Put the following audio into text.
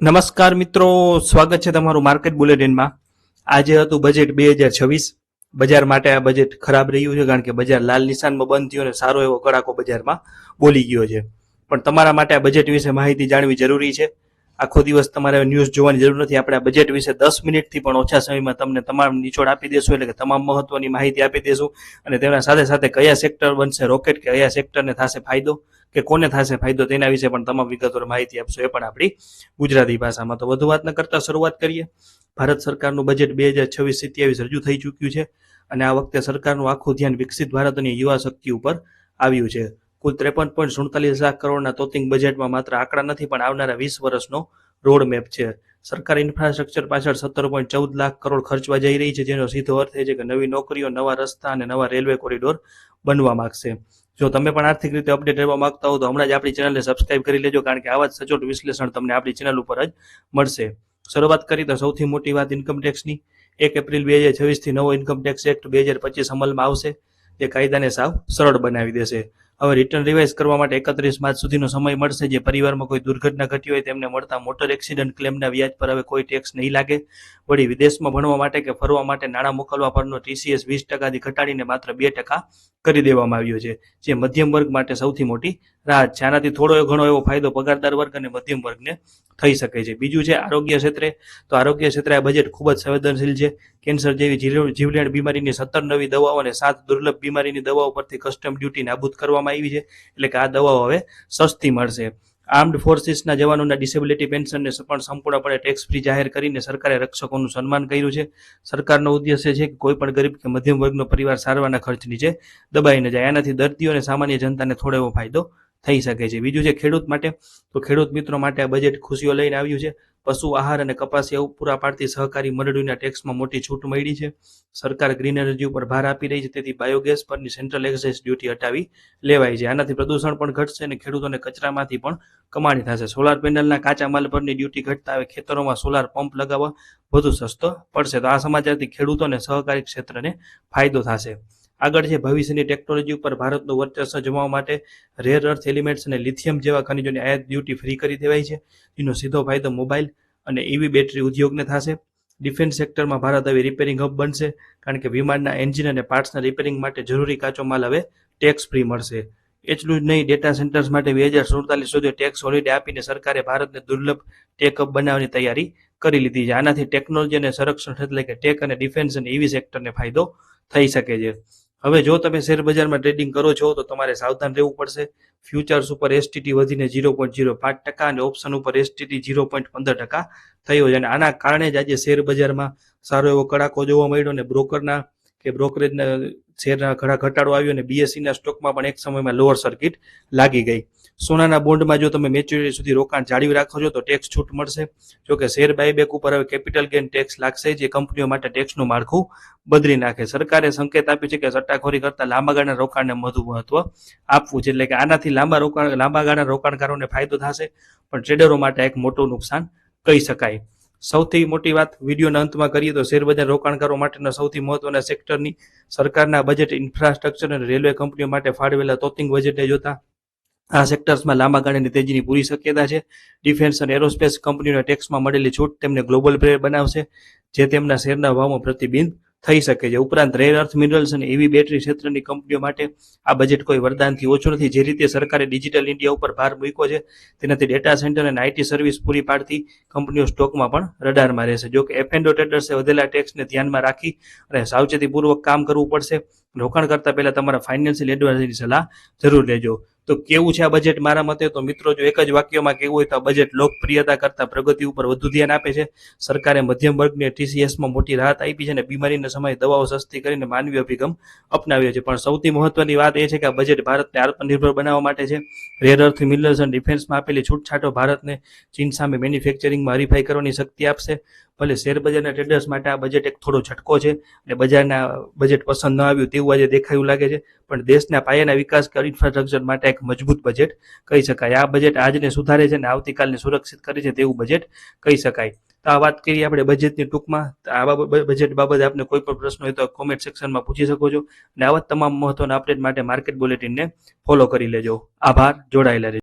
નમસ્કાર મિત્રો, સ્વાગત છે તમારું માર્કેટ બુલેટિનમાં. આજે હતું બજેટ બે હજાર છવ્વીસ. બજાર માટે આ બજેટ ખરાબ રહ્યું છે, કારણ કે બજાર લાલ નિશાનમાં બંધ થયું અને સારો એવો કડાકો બજારમાં બોલી ગયો છે. પણ તમારા માટે આ બજેટ વિશે માહિતી જાણવી જરૂરી છે. આખો દિવસ તમારે ન્યૂઝ જોવાની જરૂર નથી. આપણે આ બજેટ વિશે દસ મિનિટથી પણ ઓછા સમયમાં તમને તમામ નિચોડ આપી દેશું, એટલે કે તમામ મહત્વની માહિતી આપી દેશું. અને તેના સાથે સાથે કયા સેક્ટર બનશે રોકેટ કે કયા સેક્ટરને થશે ફાયદો? કે કોને થશે ફાયદો તેના વિશે પણ તમામ વિગતોર માહિતી આપશો એ પણ આપણી ગુજરાતી ભાષામાં. તો વધુ વાત ન કરતા શરૂઆત કરીએ. ભારત સરકારનું બજેટ બે હજાર છવ્વીસ સિત્યાવીસ રજૂ થઈ ચૂક્યું છે અને આ વખતે સરકારનું આખું ધ્યાન વિકસિત ભારત અને યુવા શક્તિ ઉપર આવ્યું છે. કુલ ત્રેપન પોઈન્ટ સુડતાલીસ લાખ કરોડના તોતિંગ બજેટમાં માત્ર આંકડા નથી, પણ આવનારા વીસ વર્ષનો રોડ મેપ છે. સરકાર ઇન્ફ્રાસ્ટ્રક્ચર પાછળ સત્તર પોઈન્ટ ચૌદ લાખ કરોડ ખર્ચવા જઈ રહી છે, જેનો સીધો અર્થ એ છે કે નવી નોકરીઓ, નવા રસ્તા અને નવા રેલવે કોરિડોર બનવા માંગશે. જો તમે પણ આર્થિક રીતે અપડેટ રહેવા માંગતા હો તો હમણાં જ આપણી ચેનલને સબસ્ક્રાઇબ કરી લેજો, કારણ કે આવા જ સચોટ વિશ્લેષણ તમને આપણી ચેનલ ઉપર જ મળશે. શરૂઆત કરી તો સૌથી મોટી વાત ઇન્કમ ટેક્સની એક એપ્રિલ બે હજાર છવ્વીસથી નવો ઇન્કમ ટેક્સ એક્ટ બે હજાર પચીસ અમલમાં આવશે. જે કાયદાને સાવ સરળ બનાવી દેશે. હવે રિટર્ન રિવાઇઝ કરવા માટે એકત્રીસ માર્ચ સુધીનો સમય મળશે. જે પરિવારમાં કોઈ દુર્ઘટના ઘટી હોય તેમને મળતા મોટર એક્સિડન્ટ ક્લેમના વ્યાજ પર હવે કોઈ ટેક્સ નહીં લાગે. વળી વિદેશમાં ભણવા માટે કે ફરવા માટે નાણાં મોકલવા પરનો ટીસીએસ વીસ ટકાથી ઘટાડીને માત્ર બે ટકા કરી દેવામાં આવ્યો છે. જે મધ્યમ વર્ગ માટે સૌથી મોટી રાહત છે. આનાથી થોડો ઘણો એવો ફાયદો પગારદાર વર્ગ અને મધ્યમ વર્ગને થઈ શકે છે. બીજું છે આરોગ્ય ક્ષેત્રે. તો આરોગ્ય ક્ષેત્રે આ બજેટ ખૂબ જ સંવેદનશીલ છે. કેન્સર જેવી જીવ- જીવલેણ બીમારીની સત્તર નવી દવાઓ અને સાત દુર્લભ બીમારીની દવાઓ પરથી કસ્ટમ ડ્યુટી નાબૂદ કરવામાં આવી છે. એટલે કે આ દવાઓ હવે સસ્તી મળશે. આર્મ્ડ ફોર્સિસના જવાનોના ડિસેબિલિટી પેન્શનને પણ સંપૂર્ણપણે ટેક્સ ફ્રી જાહેર કરીને સરકારે રક્ષકોનું સન્માન કર્યું છે. સરકારનો ઉદ્દેશ્ય છે કે કોઈ પણ ગરીબ કે મધ્યમ વર્ગનો પરિવાર સારવારના ખર્ચ નીચે દબાઈ ન જાય. આનાથી દર્દીઓ અને સામાન્ય જનતાને થોડો એવો ફાયદો થઈ શકે છે. બીજું છે ખેડૂત માટે. તો ખેડૂત મિત્રો માટે આ બજેટ ખુશીઓ લઈને આવ્યું છે. પશુ આહાર અને કપાસિયા પૂરા પાડતી સહકારી મંડળીઓના ટેક્સમાં મોટી છૂટ મળી છે. સરકાર ગ્રીન એનર્જી ઉપર ભાર આપી રહી છે, તેથી બાયોગેસ પરની સેન્ટ્રલ એક્સાઇઝ ડ્યુટી હટાવી લેવાય છે. આનાથી પ્રદૂષણ પણ ઘટશે અને ખેડૂતોને કચરામાંથી પણ કમાણી થશે. સોલાર પેનલના કાચા માલ પરની ડ્યુટી ઘટતા હવે ખેતરોમાં સોલાર પંપ લગાવવા વધુ સસ્તો પડશે. તો આ સમાચારથી ખેડૂતો અને સહકારી ક્ષેત્રને ફાયદો થશે. આગળ છે ભવિષ્યની ટેકનોલોજી ઉપર ભારતનું વર્ચસ્વ જમાવવા માટે રેર અર્થ એલિમેન્ટ્સ અને લિથિયમ જેવા ખનિજોની આયાત ડ્યુટી ફ્રી કરી દેવાય છે. જેનો સીધો ફાયદો મોબાઈલ અને ઈવી બેટરી ઉદ્યોગને થશે. ડિફેન્સ સેક્ટરમાં ભારત હવે રિપેરિંગ હબ બનશે, કારણ કે વિમાનના એન્જિન અને પાર્ટ્સના રિપેરિંગ માટે જરૂરી કાચો માલ હવે ટેક્સ ફ્રી મળશે. એટલું જ નહીં ડેટા સેન્ટર્સ માટે બે હજાર સુડતાલીસ સુધી ટેક્સ હોલિડે આપીને સરકારે ભારતને દુર્લભ ટેક હબ બનાવવાની તૈયારી કરી લીધી છે. આનાથી ટેકનોલોજી અને સંરક્ષણ એટલે કે ટેક અને ડિફેન્સ અને ઇવી સેક્ટરને ફાયદો થઈ શકે છે. હવે જો તમે શેર બજારમાં ટ્રેડિંગ કરો છો, તો તમારે સાવધાન રહેવું પડશે. ફ્યુચર્સ ઉપર એસટીટી વધીને ઝીરો પોઈન્ટ ઝીરો પાંચ ટકા અને ઓપ્શન ઉપર એસટીટી ઝીરો પોઈન્ટ પંદર ટકા થયો છે. અને આના કારણે જ આજે શેર બજારમાં સારો એવો કડાકો જોવા મળ્યો અને બ્રોકરના કે બ્રોકરેજના શેરના ઘણા ઘટાડો આવ્યો અને બીએસસીના સ્ટોકમાં પણ એક સમયમાં લોઅર સર્કિટ લાગી ગઈ. સોનાના બોન્ડમાં જો તમે મેચ્યુરિટી સુધી રોકાણ જાળવી રાખો છો, તો ટેક્સ છૂટ મળશે. જો કે શેર બાયબેક ઉપર હવે કેપિટલ ગેઇન ટેક્સ લાગશે, જે કંપનીઓ માટે ટેક્સનું માળખું બદલી નાખે. સરકારે સંકેત આપ્યો છે કે સટ્ટાખોરી કરતા લાંબા ગાળાના રોકાણને વધુ મહત્વ આપવું છે, એટલે કે આનાથી લાંબા રોકાણ, લાંબા ગાળાના રોકાણકારોને ફાયદો થશે, પણ ટ્રેડરો માટે એક મોટું નુકસાન કહી શકાય. સૌથી મોટી વાત વિડીયોના અંતમાં કરીએ તો શેરબજાર રોકાણકારો માટેના સૌથી મહત્વના સેક્ટરની સરકારના બજેટ ઇન્ફ્રાસ્ટ્રક્ચર અને રેલવે કંપનીઓ માટે ફાળવેલા તોતિંગ બજેટને જોતા આ સેક્ટર્સમાં લાંબા ગાળાની તેજીની પૂરી શક્યતા છે. ડિફેન્સ અને એરોસ્પેસ કંપનીઓના ટેક્સમાં મળેલી છૂટ તેમને ગ્લોબલ પ્લેયર બનાવશે, જે તેમના શેરના ભાવમાં પ્રતિબિંબ થઈ શકે છે. ઉપરાંત રેર અર્થ મિનરલ્સ અને એવી બેટરી ક્ષેત્રની કંપનીઓ માટે આ બજેટ કોઈ વરદાનથી ઓછું નથી. જે રીતે સરકારે ડિજિટલ ઇન્ડિયા ઉપર ભાર મૂક્યો છે, તેનાથી ડેટા સેન્ટર અને આઈટી સર્વિસ પૂરી પાડતી કંપનીઓ સ્ટોકમાં પણ રડારમાં રહેશે. જો કે એફ એન્ડો ટ્રેડર્સે વધેલા ટેક્સને ધ્યાનમાં રાખી અને સાવચેતીપૂર્વક કામ કરવું પડશે. રોકાણ કરતા પહેલા તમારા ફાઇનાન્શિયલ એડવાઇઝરની સલાહ જરૂર લેજો. તો કેવું છે આ બજેટ મારા મતે? તો મિત્રો, જો એક જ વાક્યમાં કેવું હોય તો આ બજેટ લોકપ્રિયતા કરતા પ્રગતિ ઉપર વધુ ધ્યાન આપે છે. સરકારે મધ્યમ વર્ગને ટીસીએસમાં મોટી રાહત આપી છે અને બીમારીના સમયે દવાઓ સસ્તી કરીને માનવીય અભિગમ અપનાવ્યો છે. પણ સૌથી મહત્વની વાત એ છે કે આ બજેટ ભારતને આત્મનિર્ભર બનાવવા માટે છે. રેર અર્થ મિનરલ્સ અને ડિફેન્સમાં આપેલી છૂટછાટો ભારતને ચીન સામે મેન્યુફેક્ચરિંગમાં હરીફાઈ કરવાની શક્તિ આપશે. ભલે શેરબજારના ટ્રેડર્સ માટે આ બજેટ એક થોડો ઝટકો છે અને બજારના બજેટ પસંદ ન આવ્યું તેવું આજે દેખાયું લાગે છે. પણ દેશના પાયાના વિકાસ ઇન્ફ્રાસ્ટ્રક્ચર માટે એક મજબૂત બજેટ કહી શકાય. આ બજેટ આજને સુધારે છે અને આવતીકાલને સુરક્ષિત કરે છે તેવું બજેટ કહી શકાય. તો આ વાત કરીએ આપણે બજેટની ટૂંકમાં. આ બજેટ બાબતે આપને કોઈ પણ પ્રશ્ન હોય તો કોમેન્ટ સેક્શનમાં પૂછી શકો છો. અને આવા તમામ મહત્વના અપડેટ માટે માર્કેટ બુલેટિનને ફોલો કરી લેજો. આભાર, જોડાયેલા રહેજો.